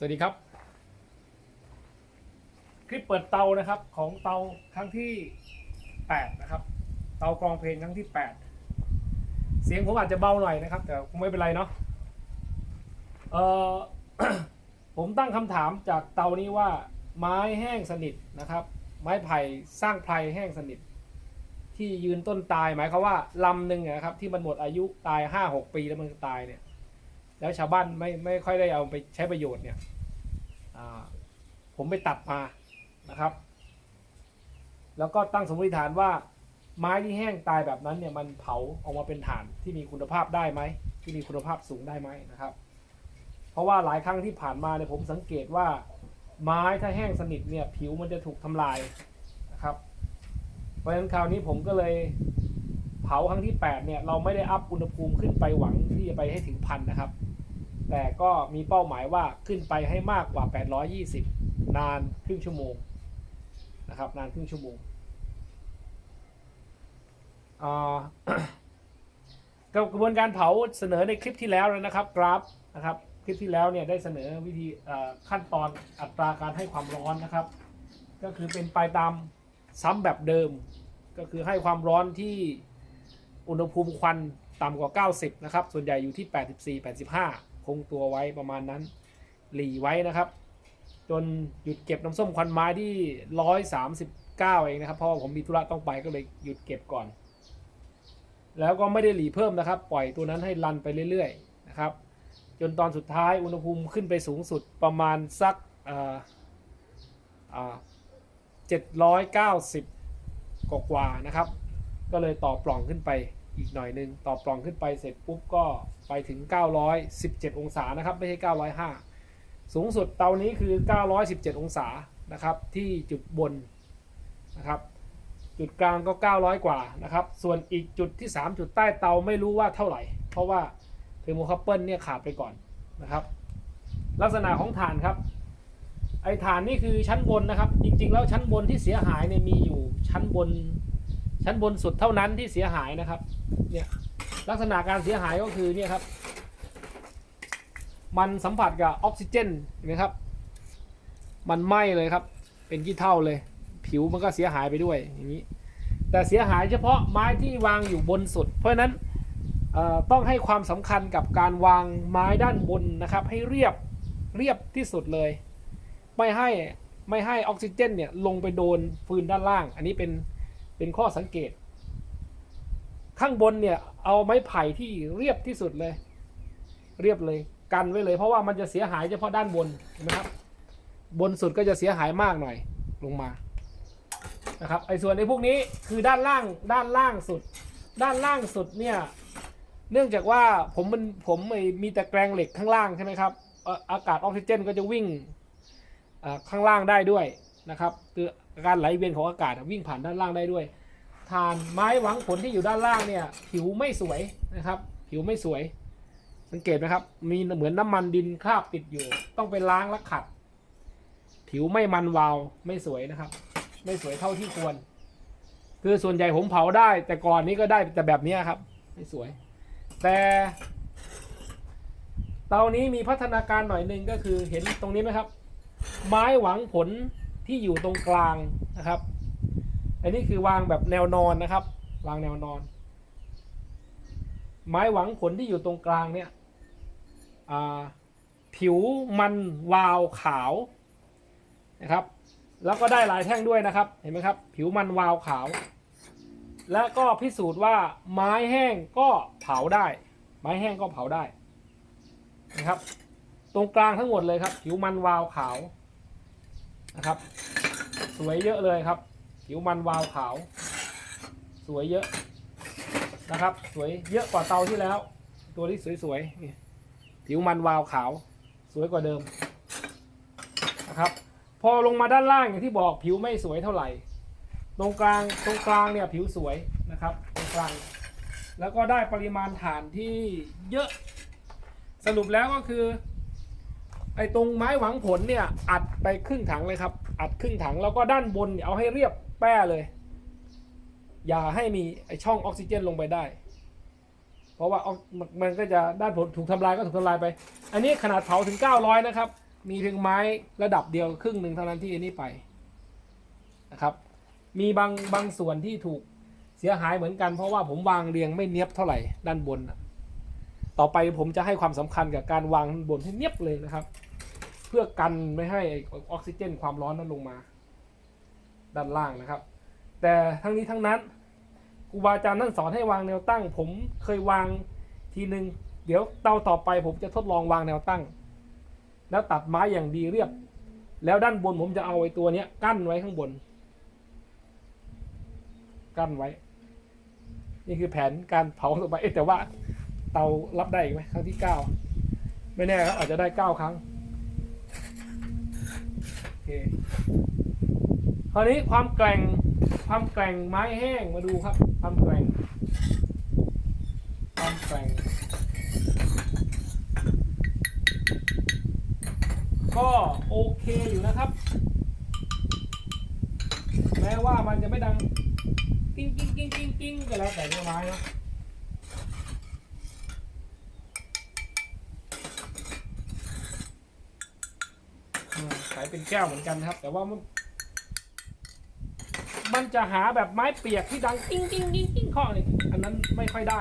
สวัสดีครับ คลิปเปิดเตานะครับของเตาครั้งที่8นะครับ เตากรองเพลงครั้งที่ 8 เสียงผมอาจจะเบาหน่อยนะครับ แต่คงไม่เป็นไรเนาะเออผมตั้งคำถามจากเตานี้ว่าไม้แห้งสนิทนะครับ ไม้ไผ่สร้างไพรแห้งสนิท ที่ยืนต้นตายหมายความว่าลำหนึ่งนะครับที่มันหมดอายุตายห้าหกปีแล้วมันตายเนี่ย แล้วชาวบ้านไม่ไม่ค่อยได้เอาไปใช้ประโยชน์เนี่ยผมไปตัดมานะครับ แล้วก็ตั้งสมมติฐานว่า ไม้ที่แห้งตายแบบนั้นเนี่ยมันเผาออกมาเป็นถ่านที่มีคุณภาพได้ไหมที่มีคุณภาพสูงได้ไหมนะครับ เพราะว่าหลายครั้งที่ผ่านมาเนี่ยผมสังเกตว่า ไม้ถ้าแห้งสนิทเนี่ยผิวมันจะถูกทำลายนะครับ เพราะฉะนั้นคราวนี้ผมก็เลยเผาครั้งที่ 8 เนี่ย เราไม่ได้อัพอุณหภูมิขึ้นไปหวังที่จะไปให้ถึงพันนะครับ แต่ก็มีเป้าหมายว่าขึ้นไปให้มากกว่า 820 นานครึ่งชั่วโมงนะครับนานครึ่งชั่วโมงอ่ากระบวนการเผาเสนอในคลิปที่แล้วแล้วนะครับกราฟนะครับคลิปที่แล้วเนี่ยได้เสนอวิธีอ่อขั้นตอนอัตราการให้ความร้อนนะครับ ก็คือเป็นไปตามซ้ำแบบเดิม ก็คือให้ความร้อนที่อุณหภูมิควันต่ำกว่า 90 นะครับ ส่วนใหญ่อยู่ที่ 84 85 คงตัวไว้ประมาณนั้น หลีไว้นะครับ จนหยุดเก็บน้ำส้มควันไม้ที่139เองนะครับเพราะว่าผมมีธุระต้องไปก็เลยหยุดเก็บก่อน แล้วก็ไม่ได้หลีเพิ่มนะครับ ปล่อยตัวนั้นให้รันไปเรื่อยๆนะครับ จนตอนสุดท้ายอุณหภูมิขึ้นไปสูงสุดประมาณสักเอ่ออ่า790กว่ากว่าๆนะครับ ก็เลยต่อปล่องขึ้นไป อีกหน่อยหนึงต่อปล่องขึ้นไปเสร็จปุ๊บก็ไปถึง 917 องศานะครับ ไม่ใช่ 905 สูงสุดเตานี้คือ 917 องศานะครับ ที่จุดบนนะครับ จุดกลางก็ 900 กว่านะครับ ส่วนอีกจุดที่ 3 จุดใต้เตาไม่รู้ว่าเท่าไหร่ เพราะว่าเทอร์โมคัพเปิลเนี่ยขาดไปก่อนนะครับ ลักษณะของฐานครับ ไอฐานนี่คือชั้นบนนะครับ จริงๆ แล้วชั้นบนที่เสียหายเนี่ยมีอยู่ชั้นบน ชั้นบนสุดเท่านั้นที่เสียหายนะครับเนี่ยลักษณะการเสียหายก็คือเนี่ยครับ มันสัมผัสกับออกซิเจนเห็นะครับ มันไหม้เลยครับ เป็นขี้เท่าเลย ผิวมันก็เสียหายไปด้วยอย่างนี้ แต่เสียหายเฉพาะไม้ที่วางอยู่บนสุด เพราะฉะนั้นต้องให้ความสำคัญกับการวางไม้ด้านบนนะครับ ให้เรียบเรียบที่สุดเลย ไม่ให้ไม่ให้ออกซิเจนเนี่ยลงไปโดนฟืนด้านล่าง อันนี้เป็น เป็นข้อสังเกต ข้างบนเนี่ย เอาไม้ไผ่ที่เรียบที่สุดเลย เรียบเลย กันไว้เลย เพราะว่ามันจะเสียหายเฉพาะด้านบนเห็นะครับ บนสุดก็จะเสียหายมากหน่อย ลงมานะครับไอ้ส่วนในพวกนี้คือด้านล่างด้านล่างสุด ด้านล่างสุดเนี่ยเนื่องจากว่าผมมันผมมีแต่แกรงเหล็กข้างล่างใช่ไหมครับอากาศออกซิเจนก็จะวิ่งข้างล่างได้ด้วยนะครับคือ การไหลเวียนของอากาศวิ่งผ่านด้านล่างได้ด้วยฐานไม้หวังผลที่อยู่ด้านล่างเนี่ย ผิวไม่สวยนะครับ ผิวไม่สวย สังเกตไหมครับ มีเหมือนน้ำมันดินคราบติดอยู่ ต้องไปล้างและขัด ผิวไม่มันวาวไม่สวยนะครับ ไม่สวยเท่าที่ควร คือส่วนใหญ่ผมเผาได้ แต่ก่อนนี้ก็ได้แต่แบบนี้ครับ ไม่สวย แต่เตานี้มีพัฒนาการหน่อยหนึ่งก็คือเห็นตรงนี้ไหมครับ ไม้หวังผล ที่อยู่ตรงกลางนะครับ อันนี้คือวางแบบแนวนอนนะครับ วางแนวนอน ไม้หวังผลที่อยู่ตรงกลางเนี่ยผิวมันวาวขาวนะครับ แล้วก็ได้ลายแท่งด้วยนะครับ เห็นไหมครับ ผิวมันวาวขาว และก็พิสูจน์ว่าไม้แห้งก็เผาได้ ไม้แห้งก็เผาได้นะครับ ตรงกลางทั้งหมดเลยครับ ผิวมันวาวขาว นะครับ สวยเยอะเลยครับ ผิวมันวาวขาว สวยเยอะนะครับ สวยเยอะกว่าเตาที่แล้ว ตัวที่สวยๆผิวมันวาวขาว สวยกว่าเดิมนะครับ พอลงมาด้านล่างอย่างที่บอกผิวไม่สวยเท่าไหร่ ตรงกลางตรงกลางเนี่ยผิวสวยนะครับตรงกลางแล้วก็ได้ปริมาณฐานที่เยอะสรุปแล้วก็คือ ไอ้ตรงไม้หวังผลเนี่ยอัดไปครึ่งถังเลยครับ อัดครึ่งถังแล้วก็ด้านบนเนี่ยเอาให้เรียบแป้เลย อย่าให้มีไอ้ช่องออกซิเจนลงไปได้ เพราะว่ามันก็จะด้านผลถูกทำลายก็ถูกทำลายไป อันนี้ขนาดเผาถึง 900 นะครับ มีเพียงไม้ระดับเดียวครึ่งหนึ่งเท่านั้นที่อันนี้ไปนะครับ มีบางบางส่วนที่ถูกเสียหายเหมือนกันเพราะว่าผมวางเรียงไม่เนียบเท่าไหร่ด้านบน ต่อไปผมจะให้ความสำคัญกับการวางบนให้เนียบเลยนะครับ เพื่อกันไม่ให้ออกซิเจนความร้อนนั้นลงมา ด้านล่างนะครับ แต่ทั้งนี้ทั้งนั้นครูบาอาจารย์นั่นสอนให้วางแนวตั้ง ผมเคยวางทีหนึ่งเดี๋ยวเตาต่อไปผมจะทดลองวางแนวตั้ง แล้วตัดไม้อย่างดีเรียบ แล้วด้านบนผมจะเอาไอ้ตัวเนี้ย กั้นไว้ข้างบน กั้นไว้ นี่คือแผนการเผาต่อไปเอ๊ะแต่ว่าเตารับได้อีกไหมครั้งที่เก้าไม่แน่ครับอาจจะได้เก้าครั้ง เคคราวนี้ความแกร่งความแกร่งไม้แห้งมาดูครับ ความแกร่ง ความแกร่ง ก็โอเคอยู่นะครับ แม้ว่ามันจะไม่ดังกิ้งกิ้งกิ้งกิ้งกิ้งก็แล้วแต่ไม้นะอืมขายเป็นแก้วเหมือนกันครับ แต่ว่ามันมันจะหาแบบไม้เปียกที่ดังกิ้งกิ้งกิ้งกิ้งเคาะนี่อันนั้นไม่ค่อยได้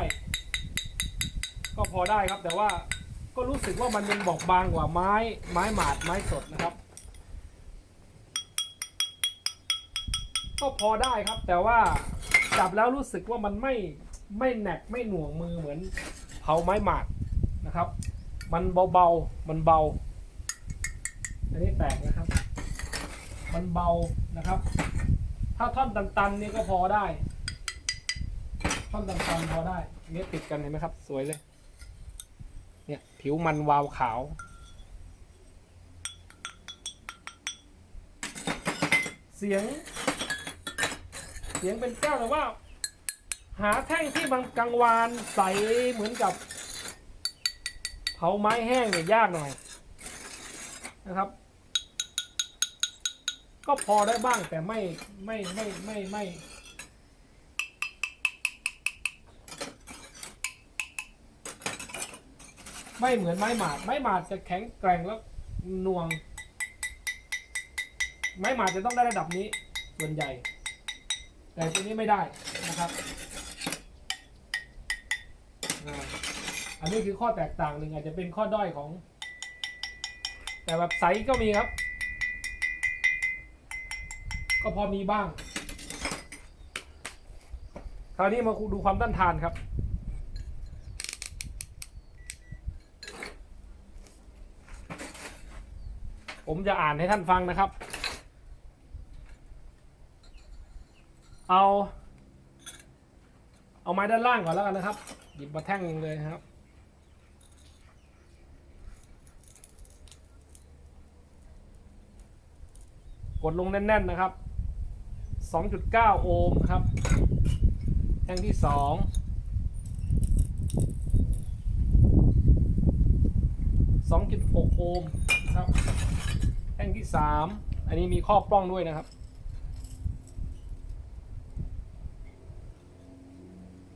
ก็พอได้ครับ แต่ว่าก็รู้สึกว่ามันยังบอกบางกว่าไม้ไม้หมาดไม้สดนะครับ ก็พอได้ครับ แต่ว่าจับแล้วรู้สึกว่ามันไม่ไม่แหนกไม่หน่วงมือเหมือนเผาไม้หมาดนะครับ มันเบาๆมันเบา อันนี้แปลกนะครับ มันเบานะครับ ถ้าท่อนตันๆนี่ก็พอได้ ท่อนตันๆพอได้อันนี้ติดกันเห็นไหมครับ สวยเลย เนี่ยผิวมันวาวขาวเสียง เสียงเป็นแก้วแต่ว่า หาแท่งที่บางกังวานใสเหมือนกับเผาไม้แห้งเนี่ยยากหน่อยนะครับ ก็พอได้บ้างแต่ไม่ไม่ไม่ไม่ไม่ไม่เหมือนไม้หมาด ไม้หมาดจะแข็งแกร่งแล้วน่วง ไม้หมาดจะต้องได้ระดับนี้ส่วนใหญ่ แต่ตัวนี้ไม่ได้นะครับ อันนี้คือข้อแตกต่างหนึ่งอาจจะเป็นข้อด้อยของ แต่แบบใสก็มีครับ ก็พอมีบ้าง คราวนี้มาดูความต้านทานครับ ผมจะอ่านให้ท่านฟังนะครับ เอา เอาไม้ด้านล่างก่อนแล้วกันนะครับ หยิบมาแท่งหนึ่งเลยครับกดลงแน่น ๆ นะครับ 2.9 โอห์มครับ แท่งที่ 2 2.6 โอห์มนะครับ แท่งที่ 3 อันนี้มีข้อปล้องด้วยนะครับ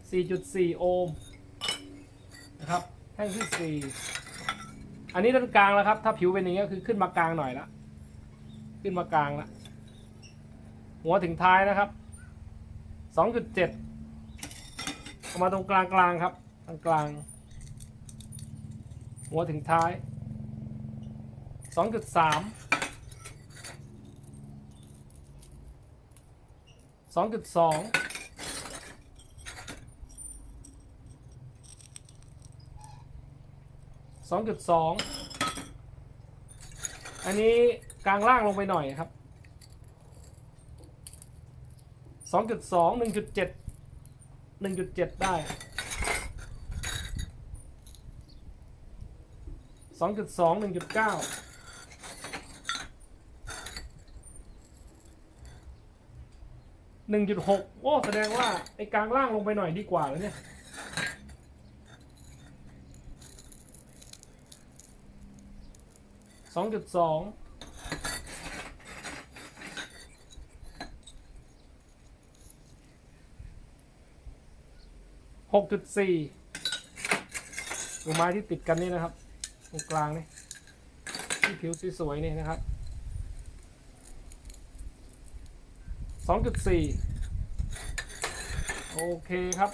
4.4 โอห์มนะครับ แท่งที่ 4 อันนี้ด้านกลางแล้วครับ ถ้าผิวเป็นอย่างนี้ก็คือขึ้นมากลางหน่อยละ ขึ้นมากลางละ หัวถึงท้ายนะครับ 2.7เอามาตรงกลางกลางครับกลางกลาง หัวถึงท้าย 2.3 2.2 2.2 อันนี้กลางล่างลงไปหน่อยครับ สองจุดสองหนึ่งจุดเจ็ดหนึ่งจุดเจ็ดได้สองจุดสองหนึ่งจุดเก้าหนึ่งจุดหกโอ้ แสดงว่า ไอ้กลางล่างลงไปหน่อยดีกว่าแล้วเนี่ยสองจุดสอง หกจุดสี่ลูกไม้ที่ติดกันนี่นะครับ ตรงกลางนี่ที่ผิวสวยๆนี่นะครับ2.4โอเคครับ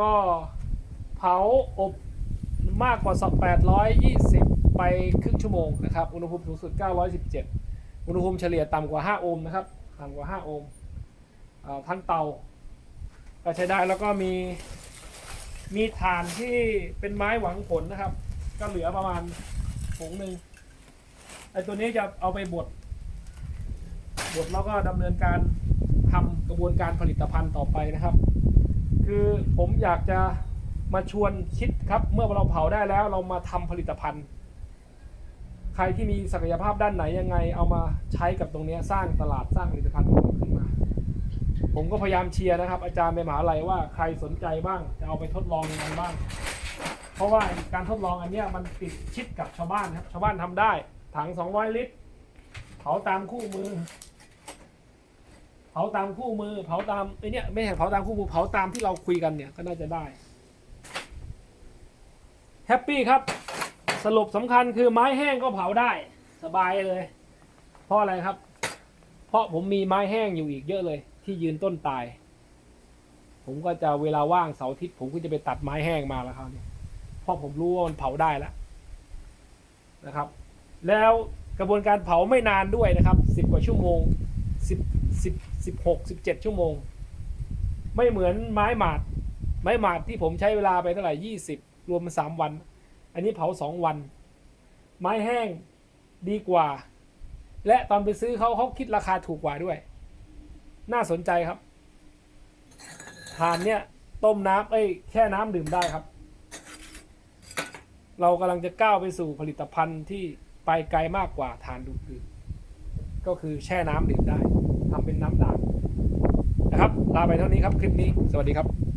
ก็เผาอบมากกว่า 820 ไปครึ่งชั่วโมงนะครับ อุณหภูมิสูงสุด 917 อุณหภูมิเฉลี่ยต่ำกว่า 5 โอห์มนะครับ ต่ำกว่า 5 โอห์มทั้งเตา ก็ใช้ได้แล้วก็มีมีฐานที่เป็นไม้หวังผลนะครับ ก็เหลือประมาณผงหนึ่งไอ้ตัวนี้จะเอาไปบดบดแล้วก็ดำเนินการทำกระบวนการผลิตภัณฑ์ต่อไปนะครับ คือผมอยากจะมาชวนคิดครับ เมื่อเราเผาได้แล้วเรามาทำผลิตภัณฑ์ ใครที่มีศักยภาพด้านไหนยังไง เอามาใช้กับตรงนี้สร้างตลาดสร้างผลิตภัณฑ์ของเราขึ้น ผมก็พยายามเชียร์นะครับ อาจารย์ในมหาลัยว่าใครสนใจบ้างจะเอาไปทดลองยังไงบ้าง เพราะว่าการทดลองอันเนี้ยมันติดชิดกับชาวบ้านครับ ชาวบ้านทำได้ ถัง 200 ลิตร เผาตามคู่มือ เผาตามคู่มือ เผาตามไอเนี้ยไม่ใช่เผาตามคู่มือ เผาตามที่เราคุยกันเนี่ยก็น่าจะได้ แฮปปี้ครับ สรุปสำคัญคือไม้แห้งก็เผาได้ สบายเลย เพราะอะไรครับ เพราะผมมีไม้แห้งอยู่อีกเยอะเลย ที่ยืนต้นตาย ผมก็จะเวลาว่างเสาร์อาทิตย์ผมก็จะไปตัดไม้แห้งมาแล้วครับเนี่ยเพราะผมรู้ว่ามันเผาได้แล้วนะครับ แล้วกระบวนการเผาไม่นานด้วยนะครับสิบกว่าชั่วโมงสิบสิบสิบหกสิบเจ็ดชั่วโมง ไม่เหมือนไม้หมาด ไม้หมาดที่ผมใช้เวลาไปเท่าไหร่ยี่สิบรวมสามวัน อันนี้เผาสองวัน ไม้แห้งดีกว่า และตอนไปซื้อเขาเขาคิดราคาถูกกว่าด้วย น่าสนใจครับทานเนี่ยต้มน้ำเอ้ยแค่น้ำดื่มได้ครับ เรากำลังจะก้าวไปสู่ผลิตภัณฑ์ที่ไปไกลมากกว่าทานดูดดื่มก็คือแช่น้ำดื่มได้ทำเป็นน้ำด่างนะครับ ลาไปเท่านี้ครับคลิปนี้ สวัสดีครับ